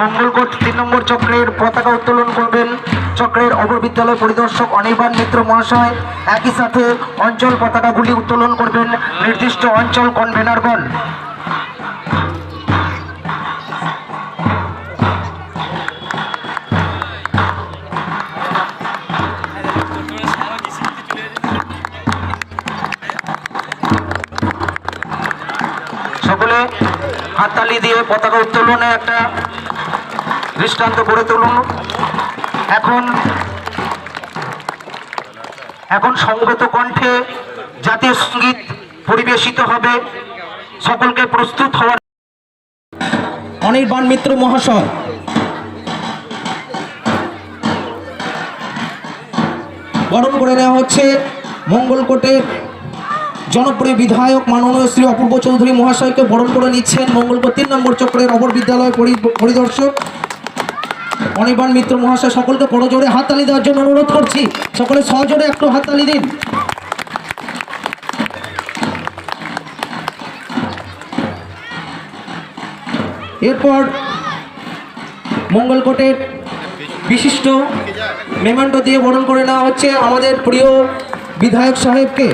মঙ্গলকোট তিন নম্বর চক্রের পতাকা উত্তোলন করবেন চক্রের অপর বিদ্যালয় পরিদর্শক অনির্বাণ মিত্র মহাশয়। একই সাথে অঞ্চল পতাকাগুলি উত্তোলন করবেন নির্দিষ্ট অঞ্চল কনভেনারগণ সকলে হাততালি দিয়ে পতাকা উত্তোলনে একটা দৃষ্টান্ত গড়ে তুলুন। এখন এখন সংগত কণ্ঠে জাতীয় সংগীত পরিবেশিত হবে। সকলকে প্রস্তুত হওয়ার অনির্বাণ মিত্র মহাশয়। বরণ করে নেওয়া হচ্ছে মঙ্গলকোটের জনপ্রিয় বিধায়ক মাননীয় শ্রী অপূর্ব চৌধুরী মহাশয়কে বরণ করে নিচ্ছেন মঙ্গলকোট তিন নম্বর চক্রের অপর বিদ্যালয় পরি- পরিদর্শক অনির্বাণ মিত্র মহাশয় সকলকে বড় জোরে হাততালি দেওয়ার জন্য অনুরোধ করছি। সকলে সহজোরে একটু হাততালি দিন। এরপর মঙ্গলকোটের বিশিষ্ট মেমেন্টো দিয়ে বরণ করে নেওয়া হচ্ছে আমাদের প্রিয় বিধায়ক সাহেবকে।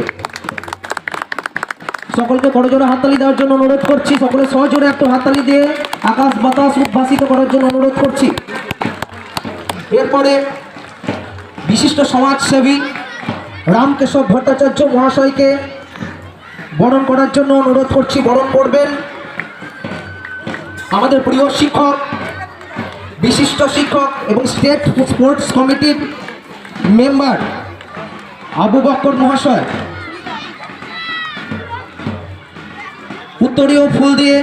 সকলকে বড় জোরে হাততালি দেওয়ার জন্য অনুরোধ করছি। সকলে সহজোরে একটু হাততালি দিয়ে আকাশ বাতাস উদ্ভাসিত করার জন্য অনুরোধ করছি। এরপরে বিশিষ্ট সমাজসেবী রামকেশব ভট্টাচার্য মহাশয়কে বরণ করার জন্য অনুরোধ করছি, বরণ করবেন। আমাদের প্রিয় শিক্ষক, বিশিষ্ট শিক্ষক এবং স্টেট স্পোর্টস কমিটির মেম্বার আবু বক্কর মহাশয়। উত্তরীয় ফুল দিয়ে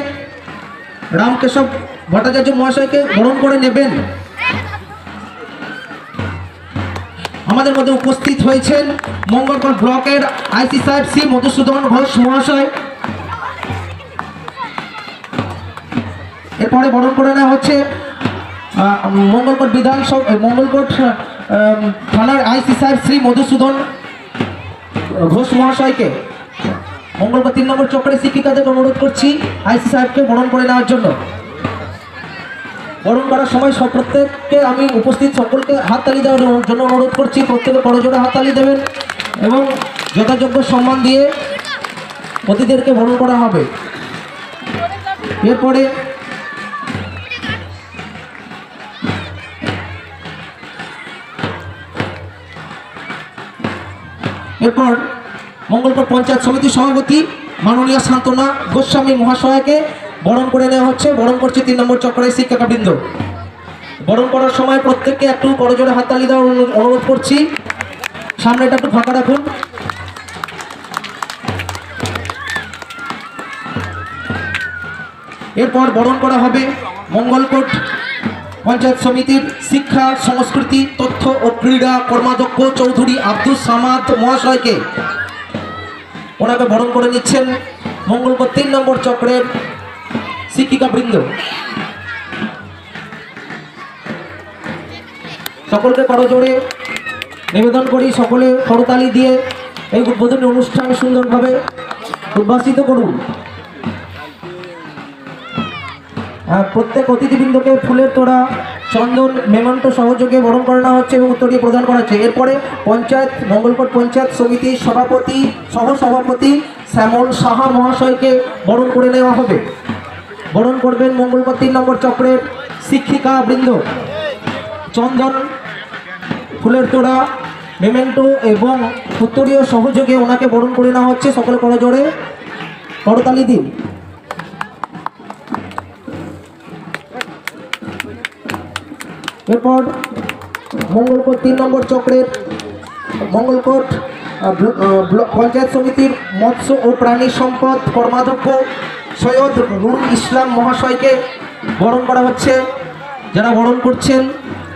রামকেশব ভট্টাচার্য মহাশয়কে বরণ করে নেবেন। আমাদের মধ্যে উপস্থিত হয়েছেন মঙ্গলকর ব্লকের আইসি সাহেব শ্রী মধুসূদন ঘোষ মহাশয়। এরপরে বরণ করে নেওয়া হচ্ছে আহ, মঙ্গলকোট বিধানসভা মঙ্গলকোট আহ, থানার আইসি সাহেব শ্রী মধুসূদন ঘোষ মহাশয়কে। মঙ্গলবার তিন নম্বর চক্রের শিক্ষিকাদের অনুরোধ করছি আইসি সাহেবকে বরণ করে নেওয়ার জন্য। বরণ করার সময় সব প্রত্যেককে আমি উপস্থিত সকলকে হাততালি দেওয়ার জন্য অনুরোধ করছি, প্রত্যেকে জোরে হাততালি দেবেন এবং যথাযোগ্য সম্মান দিয়ে অতিথিদেরকে বরণ করা হবে। এরপরে এরপর মঙ্গলপুর পঞ্চায়েত সমিতির সভাপতি মাননীয় শান্তনা গোস্বামী মহাশয়কে বরণ করে নেওয়া হচ্ছে, বরণ করছে তিন নম্বর চক্রের শিক্ষাবৃন্দ। বরণ করার সময় প্রত্যেককে একটু বড় জোরে হাততালি দেওয়ার অনুরোধ করছি। সামনেটা একটু ফাঁকা রাখুন। এরপর বরণ করা হবে মঙ্গলকোট পঞ্চায়েত সমিতির শিক্ষা, সংস্কৃতি, তথ্য ও ক্রীড়া কর্মাধ্যক্ষ চৌধুরী আব্দুল সামাদ মহাশয়কে। ওনাকে বরণ করে নিচ্ছেন মঙ্গলকোট তিন নম্বর চক্রের শিক্ষিকাবৃন্দ সকলকে করজোড়ে নিবেদন করি সকলে করতালি দিয়ে এই উদ্বোধনী অনুষ্ঠান সুন্দরভাবে উদ্ভাসিত করুন। প্রত্যেক অতিথিবৃন্দকে ফুলের তোড়া, চন্দন, মেমন্ত সহযোগে বরণ করানো হচ্ছে এবং উত্তরীয় প্রদান করা হচ্ছে। এরপরে পঞ্চায়েত, মঙ্গলকোট পঞ্চায়েত সমিতির সভাপতি সহ সভাপতি শ্যামল সাহা মহাশয়কে বরণ করে নেওয়া হবে। বরণ করবেন মঙ্গলবার তিন নম্বর চক্রের শিক্ষিকা বৃন্দ। চন্দন, ফুলের তোড়া, মেমেন্টো এবং উত্তরীয় সহযোগে ওনাকে বরণ করে নেওয়া হচ্ছে সকলে করজোড়ে। করতালি দিন। এরপর মঙ্গলকোট তিন নম্বর চক্রের মঙ্গলকোট পঞ্চায়েত সমিতির মৎস্য ও প্রাণী সম্পদ কর্মাধ্যক্ষ সৈয়দ রুল ইসলাম মহাশয়কে বরণ করা হচ্ছে। যারা বরণ করছেন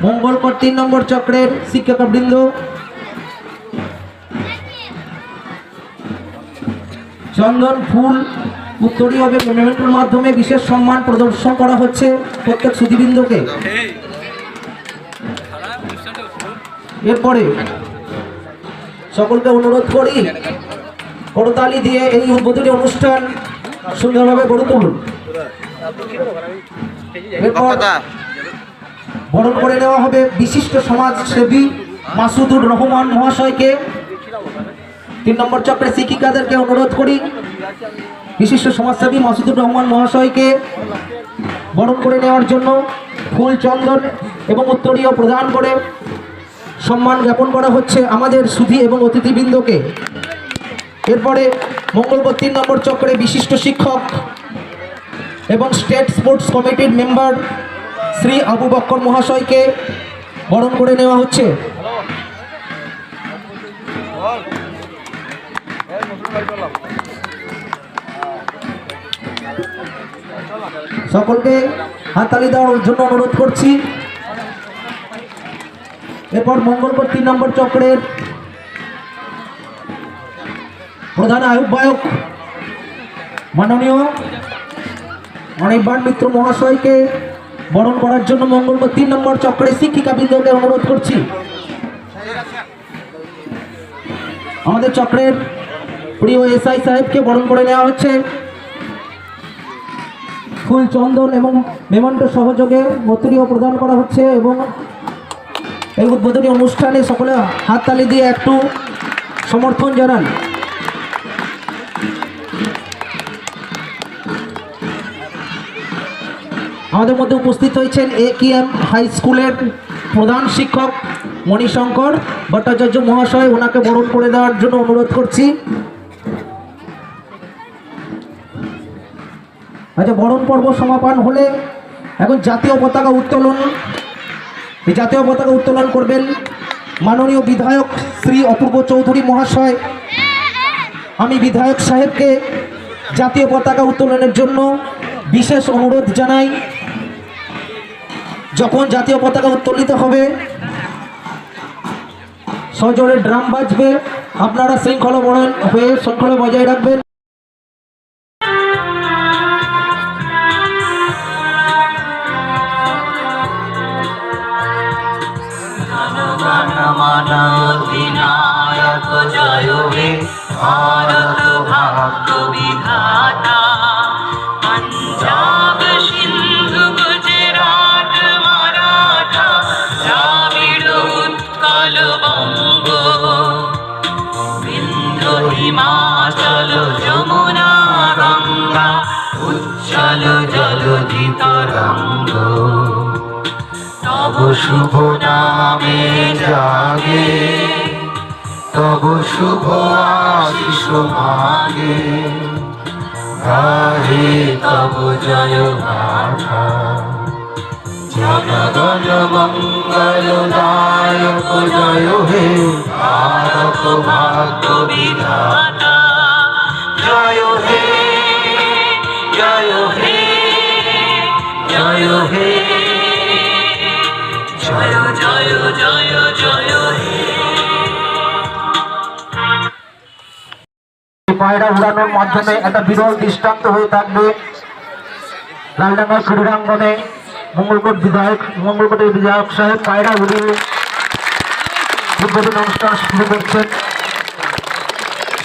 মঙ্গলকোট তিন নম্বর চক্রের শিক্ষকবৃন্দ চন্দন, ফুল উত্তরীয় হবে মাধ্যমে বিশেষ সম্মান প্রদর্শন করা হচ্ছে প্রত্যেক সুধীবৃন্দকে। এরপরে সকলকে অনুরোধ করি, করতালি দিয়ে এই উদ্বোধনী অনুষ্ঠান সুন্দরভাবে গড়ে তুলুন। বরণ করে নেওয়া হবে বিশিষ্ট সমাজসেবী মাসুদুর রহমান মহাশয়কে। তিন নম্বর চক্রে শিক্ষিকাদেরকে অনুরোধ করি বিশিষ্ট সমাজসেবী মাসুদুর রহমান মহাশয়কে বরণ করে নেওয়ার জন্য ফুল চন্দন এবং উত্তরীয় প্রদান করে সম্মান জ্ঞাপন করা হচ্ছে আমাদের সুধী এবং অতিথিবৃন্দকে। এরপরে মঙ্গলবার তিন নম্বর চক্রে বিশিষ্ট শিক্ষক এবং স্টেট স্পোর্টস কমিটির মেম্বার শ্রী আবু বক্কর মহাশয়কে বরণ করে নেওয়া হচ্ছে। সকলকে হাততালি দেওয়ার জন্য অনুরোধ করছি। এরপর মঙ্গলবার তিন নম্বর চক্রের প্রধান আহ্বায়ক মাননীয় অনির্বাণ মিত্র মহাশয়কে বরণ করার জন্য মঙ্গলবার তিন নম্বর চক্রে শিক্ষিকা বৃন্দকে অনুরোধ করছি। আমাদের চক্রের প্রিয় এসআই সাহেবকে বরণ করে নেওয়া হচ্ছে। ফুল চন্দন এবং মেমন্ট সহযোগে মতুরিও প্রদান করা হচ্ছে এবং এই উদ্বোধনী অনুষ্ঠানে সকলে হাততালি দিয়ে একটু সমর্থন জানান। আমাদের মধ্যে উপস্থিত হয়েছেন এ কে এম হাই স্কুলের প্রধান শিক্ষক মণিশঙ্কর ভট্টাচার্য মহাশয়, ওনাকে বরণ করে দেওয়ার জন্য অনুরোধ করছি। আচ্ছা বরণ পর্ব সমাপন হলে এখন জাতীয় পতাকা উত্তোলন জাতীয় পতাকা উত্তোলন করবেন মাননীয় বিধায়ক শ্রী অপূর্ব চৌধুরী মহাশয়। আমি বিধায়ক সাহেবকে জাতীয় পতাকা উত্তোলনের জন্য বিশেষ অনুরোধ জানাই। যখন জাতীয় পতাকা উত্তোলিত হবে, সজোরে ড্রাম বাজবে, আপনারা শৃঙ্খলা বরণ হয়ে শৃঙ্খলা বজায় রাখবেন। জলধি তব শুভ নামে জাগে, তব শুভ আশিস মাগে। গাহে তব জয় গাথা। জনগণ মঙ্গল দায়ক জয় হে ভারত ভাগ্য বিধাতা। জয় হে, জয় জয় হে। জয় জয় জয় জয় হে। পায়রা উড়ানোর মাধ্যমে একটা বিরল দৃষ্টান্ত হয়ে থাকবে লালডাঙ্গা ক্রীড়াঙ্গনে মঙ্গলকোট বিধায়ক মঙ্গলকোটের বিধায়ক সাহেব পায়রা উড়িয়ে উদ্বোধন অনুষ্ঠান শুরু করছেন।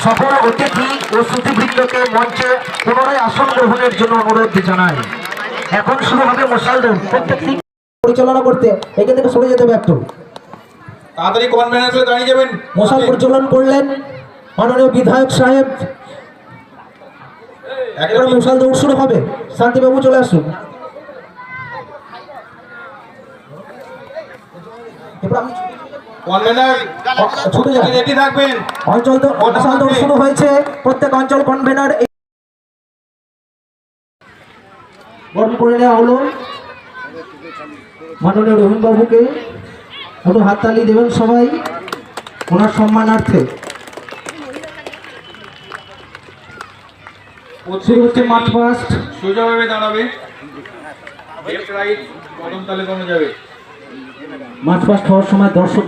সকল অতিথি ও শ্রুতিবৃন্দকে মঞ্চে পুনরায় আসন গ্রহণের জন্য অনুরোধ জানাই। এখন শুরু হবে মশাল দৌড় প্রত্যেকটি পরিচালনা করতে এখান থেকে সরে যেতে হবে একটু। তাড়াতাড়ি কনভেন্স দাঁড়িয়ে যাবেন। মশাল প্রজ্বলন করলেন মাননীয় বিধায়ক সাহেব। এবার মশাল দৌড় শুরু হবে। শান্তিবাবু চলে আসুন। এবার আমি কনভেনার ছুটে যান রেডি থাকবেন। অঞ্চল শুরু হয়েছে। প্রত্যেক অঞ্চল কনভেনার বরণ করে নেওয়া হলো। মাননীয় রহিম বাবুকে একটু হাততালি দেবেন সবাই ওনার সম্মানার্থে। শুরু হচ্ছে মার্চ ফার্স্ট। সোজাভাবে দাঁড়াবে। লেফট রাইট কদম তালে কমে যাবে। মার্চ ফার্স্ট হওয়ার সময় দর্শক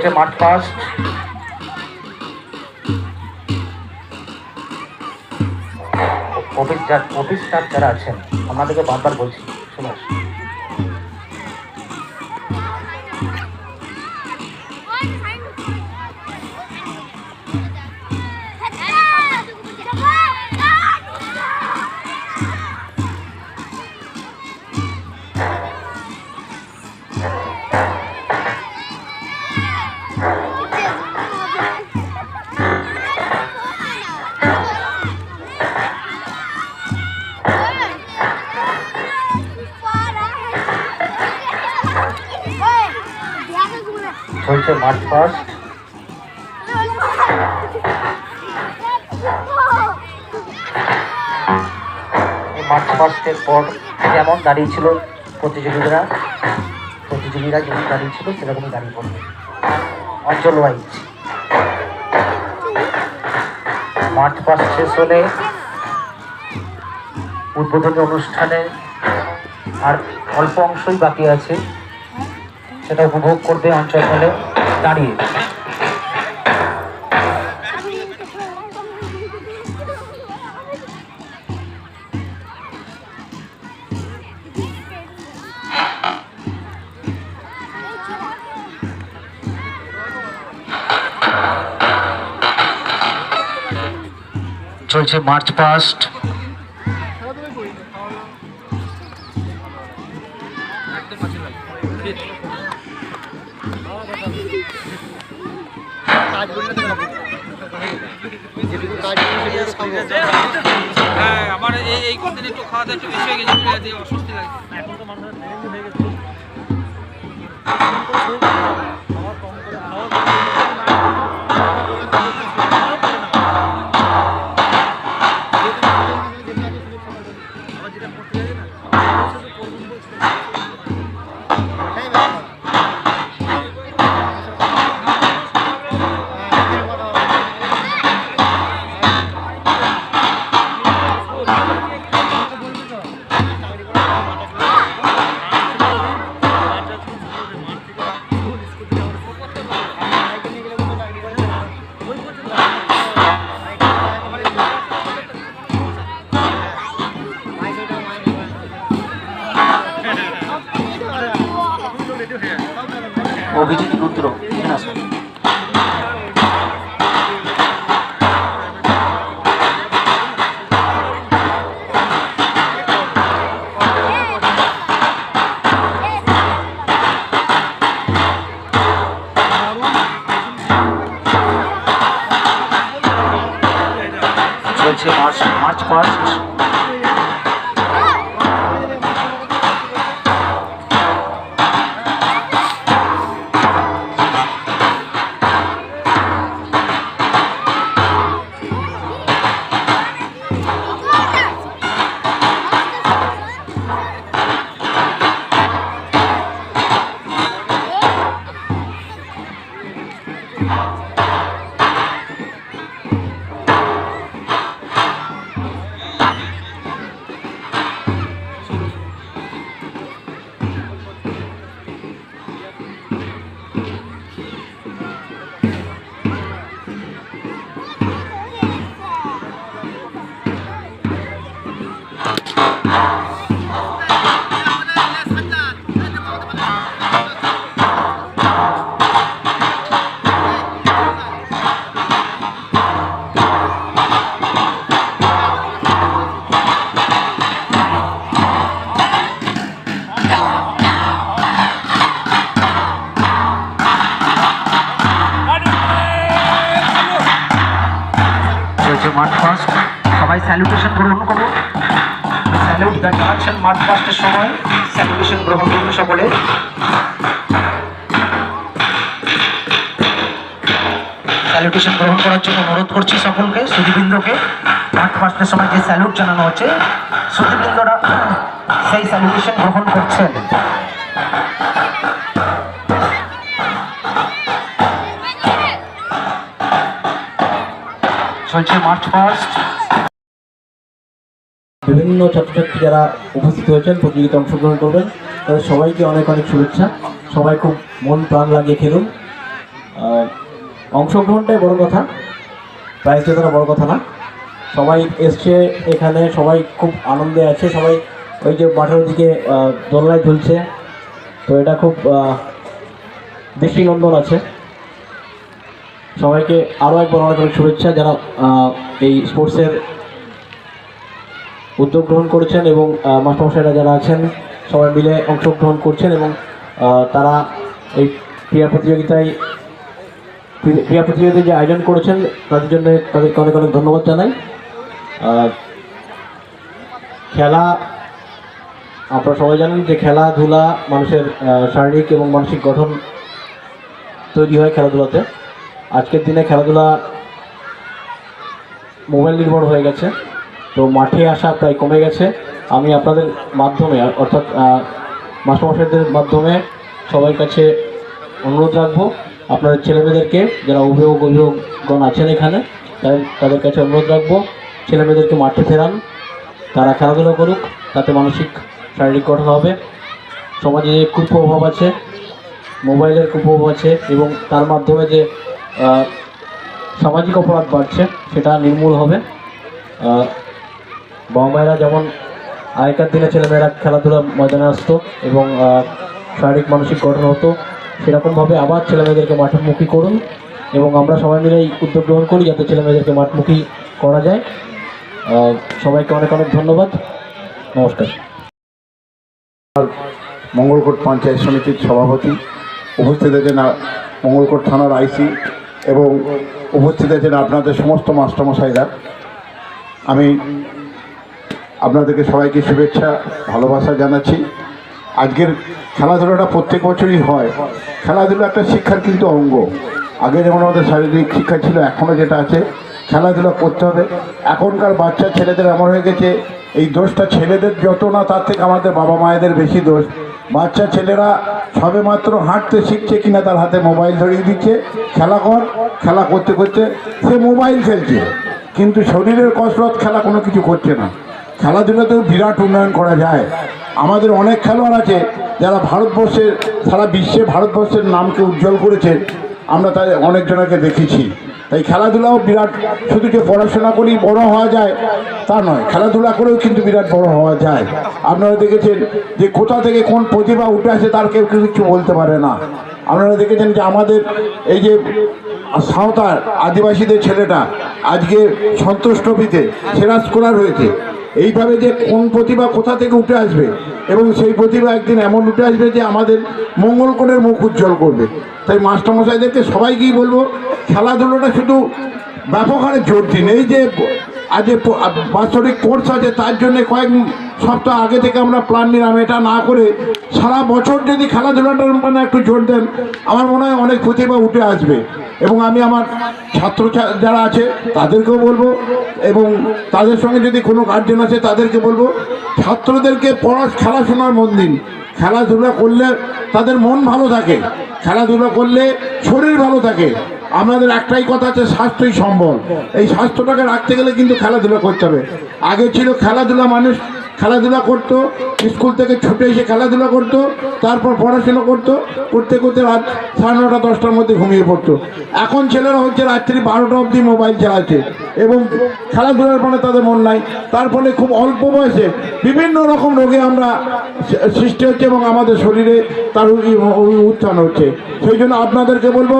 চলছে মাঠ ফার্স্ট অফিস স্টাফ যারা আছেন আমাদেরকে বারবার বলছি ফার্স্ট এই মার্চ ফার্স্টের পর যেমন দাঁড়িয়েছিল প্রতিযোগীরা প্রতিযোগীরা যেমন দাঁড়িয়েছিল, সেরকমই দাঁড়িয়ে পড়বে। অঞ্চল ওয়াইজ মার্চ ফার্স্ট শেষ হলে উদ্বোধনী অনুষ্ঠানে আর অল্প অংশই বাকি আছে। সেটা উপভোগ করবে অঞ্চল হলে। দাঁড়িয়ে। চলছে মার্চ পাস্ট। হ্যাঁ আমার এই এই কদিন একটু খাওয়া দাওয়া একটু বেশি হয়ে গেছে অস্বস্তি লাগে। এখন তো মানুষের হয়ে অভিজিৎ চলছে মার্চ মার্চ স্যালুটেশন গ্রহণ করার জন্য অনুরোধ করছি সকলকে সুদীবৃন্দকে মার্চ ফার্স্টের সময় যে স্যালুট জানানো হচ্ছে সুদীবৃন্দরা সেই স্যালুটেশন গ্রহণ করছেন। মার্চ ফার্স্ট বিভিন্ন ছাত্রছাত্রী যারা উপস্থিত হয়েছেন, প্রতিযোগিতায় অংশগ্রহণ করবেন, তাদের সবাইকে অনেক অনেক শুভেচ্ছা। সবাই খুব মন প্রাণ লাগিয়ে খেলুন। অংশগ্রহণটাই বড় কথা। প্রাইজ জেতাটা বড় কথা না। সবাই এসছে এখানে সবাই খুব আনন্দে আছে। সবাই ওই যে মাঠের দিকে আহ, দোলনায় ঝুলছে। তো এটা খুব দৃষ্টিনন্দন আছে। সবাইকে আরও একবার অনেক অনেক শুভেচ্ছা। যারা এই স্পোর্টসের উদ্যোগ গ্রহণ করেছেন এবং মাস্টারমশাইরা যারা আছেন সবাই মিলে অংশগ্রহণ করছেন এবং তারা এই ক্রীড়া প্রতিযোগিতায় ক্রীড়া প্রতিযোগিতা যে আয়োজন করেছেন, তাদের জন্য তাদেরকে অনেক অনেক ধন্যবাদ জানাই। খেলা, আপনারা সবাই জানেন যে খেলাধুলা মানুষের শারীরিক এবং মানসিক গঠন তৈরি হয় খেলাধুলাতে। আজকের দিনে খেলাধুলা মোবাইল নির্ভর হয়ে গেছে, তো মাঠে আসা প্রায় কমে গেছে। আমি আপনাদের মাধ্যমে, অর্থাৎ মাস্টারমশাইদের মাধ্যমে সবার কাছে অনুরোধ রাখব। আপনাদের ছেলেমেয়েদেরকে যারা অভিভাবক, অভিভাবকগণ আছেন এখানে, তাদের কাছে অনুরোধ রাখব, ছেলেমেয়েদেরকে মাঠে ফেরান, তারা খেলাধুলা করুক, তাতে মানসিক, শারীরিক গঠন হবে, সমাজে যে কুপ্রভাব আছে, মোবাইলের কুপ্রভাব আছে এবং তার মাধ্যমে যে সামাজিক অপরাধ বাড়ছে, সেটা নির্মূল হবে। বাবা মায়েরা যেমন আগেকার দিনে ছেলেমেয়েরা খেলাধুলা ময়দানে আসতো এবং শারীরিক, মানসিক গঠন হতো সেরকমভাবে আবার ছেলেমেয়েদেরকে মাঠমুখী করুন এবং আমরা সবাই মিলে এই উদ্যোগ গ্রহণ করি যাতে ছেলেমেয়েদেরকে মাঠমুখী করা যায়। সবাইকে অনেক অনেক ধন্যবাদ। নমস্কার। মঙ্গলকোট পঞ্চায়েত সমিতির সভাপতি, উপস্থিত আছেন মঙ্গলকোট থানার আইসি এবং উপস্থিত আছেন আপনাদের সমস্ত মাস্টারমশাইরা। আমি আপনাদেরকে সবাইকে শুভেচ্ছা, ভালোবাসা জানাচ্ছি। আজকের খেলাধুলাটা প্রত্যেক বছরই হয়। খেলাধুলা একটা শিক্ষার কিন্তু অঙ্গ। আগে যেমন আমাদের শারীরিক শিক্ষা ছিল এখনও যেটা আছে, খেলাধুলা করতে হবে। এখনকার বাচ্চা ছেলেদের এমন হয়ে গেছে, এই দোষটা ছেলেদের যত না তার থেকে আমাদের বাবা মায়েদের বেশি দোষ। বাচ্চা ছেলেরা সবে মাত্র হাঁটতে শিখছে কিনা তার হাতে মোবাইল ধরিয়ে দিচ্ছে। খেলা কর, খেলা করতে করতে সে মোবাইল খেলছে কিন্তু শরীরের কসরত খেলা কোনো কিছু করছে না। খেলাধুলাতেও বিরাট উন্নয়ন করা যায়। আমাদের অনেক খেলোয়াড় আছে যারা ভারতবর্ষের, সারা বিশ্বে ভারতবর্ষের নামকে উজ্জ্বল করেছে আমরা তাই অনেকজনকে দেখেছি। তাই খেলাধুলাও বিরাট, শুধু যে পড়াশোনা করেই বড় হওয়া যায় তা নয়, খেলাধুলা করেও কিন্তু বিরাট বড় হওয়া যায়। আপনারা দেখেছেন যে কোথা থেকে কোন প্রতিভা উঠে আসে তার কেউ কিছু বলতে পারে না। আপনারা দেখেছেন যে আমাদের এই যে সাঁওতাল আদিবাসীদের ছেলেটা, আজকে সন্তোষ ট্রফিতে সেরা স্কোরার হয়েছে। এইভাবে যে কোন প্রতিভা কোথা থেকে উঠে আসবে এবং সেই প্রতিভা একদিন এমন উঠে আসবে যে আমাদের মঙ্গল মঙ্গলকোণের মুখ উজ্জ্বল করবে। তাই মাস্টারমশাইদেরকে সবাইকেই বলব, খেলাধুলোটা শুধু ব্যাপক হারে জোর দিন। এই যে আজ বাৎসরিক কোর্স আছে, তার জন্য কয়েক সপ্তাহ আগে থেকে আমরা প্ল্যান নিলাম, এটা না করে সারা বছর যদি খেলাধুলাটার মানে একটু জোর দেন, আমার মনে হয় অনেক প্রতিভা উঠে আসবে। এবং আমি আমার ছাত্র যারা আছে, তাদেরকেও বলব, এবং তাদের সঙ্গে যদি কোনো গার্জেন আছে, তাদেরকে বলব, ছাত্রদেরকে পড়া, খেলাশোনার মন দিন। খেলাধুলা করলে তাদের মন ভালো থাকে। খেলাধুলা করলে শরীর ভালো থাকে। আমাদের একটাই কথা আছে, স্বাস্থ্যই সম্বল। এই স্বাস্থ্যটাকে রাখতে গেলে কিন্তু খেলাধুলা করতে হবে। আগে ছিল খেলাধুলা মানুষ খেলাধুলা করতো, স্কুল থেকে ছুটে এসে খেলাধুলা করতো, তারপর পড়াশোনা করতো, করতে করতে রাত সাড়ে নটা, দশটার মধ্যে ঘুমিয়ে পড়তো। এখন ছেলেরা হচ্ছে রাত্রি বারোটা অবধি মোবাইল চালাচ্ছে এবং খেলাধুলার মানে তাদের মন নাই। তার ফলে খুব অল্প বয়সে বিভিন্ন রকম রোগে আমরা সৃষ্টি হচ্ছে এবং আমাদের শরীরে তার উত্থান হচ্ছে। সেই জন্য আপনাদেরকে বলব,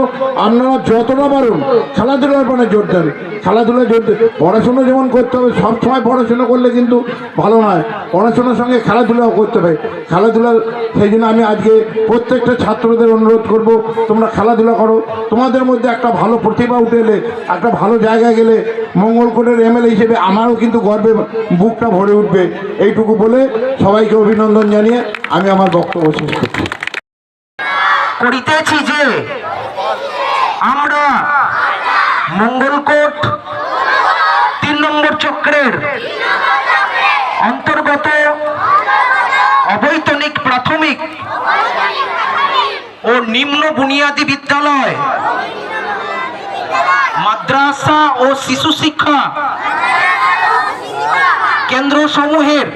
আপনারা যতটা পারুন খেলাধুলার মানে জোর দেন। খেলাধুলা জোর পড়াশোনা যেমন করতে হবে, সবসময় পড়াশোনা করলে কিন্তু ভালো নয়। পড়াশোনার সঙ্গে খেলাধুলাও করতে হবে। খেলাধুলা, সেই জন্য আমি আজকে প্রত্যেকটা ছাত্রদের অনুরোধ করব, তোমরা খেলাধুলা করো। তোমাদের মধ্যে একটা ভালো প্রতিভা উঠে এলে, একটা ভালো জায়গায় গেলে মঙ্গলকোটের এমএলএ হিসেবে আমারও কিন্তু গর্বে বুকটা ভরে উঠবে। এইটুকু বলে সবাইকে অভিনন্দন জানিয়ে আমি আমার বক্তব্য শেষ করছি। করিতেছি যে আমরা মঙ্গলকোট তিন নম্বর চক্রের অন্তর্গত অবৈতনিক প্রাথমিক ও নিম্ন বুনিয়াদী বিদ্যালয়, মাদ্রাসা ও শিশু শিক্ষা কেন্দ্র সমূহের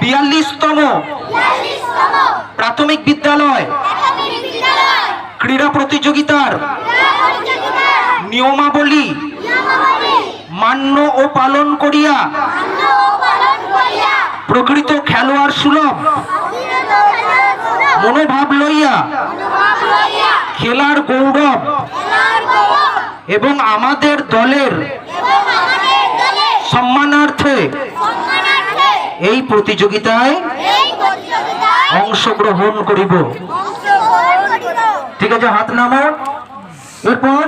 বিয়াল্লিশতম প্রাথমিক বিদ্যালয়, ক্রীড়া প্রতিযোগিতার নিয়মাবলী মান্য ও পালন করিয়া প্রকৃত খেলোয়াড় সুলভ। মনোভাব লইয়া। খেলার গৌরব। এবং আমাদের দলের সম্মানার্থে এই প্রতিযোগিতায় অংশগ্রহণ করিব। ঠিক আছে, হাত নামাও। এরপর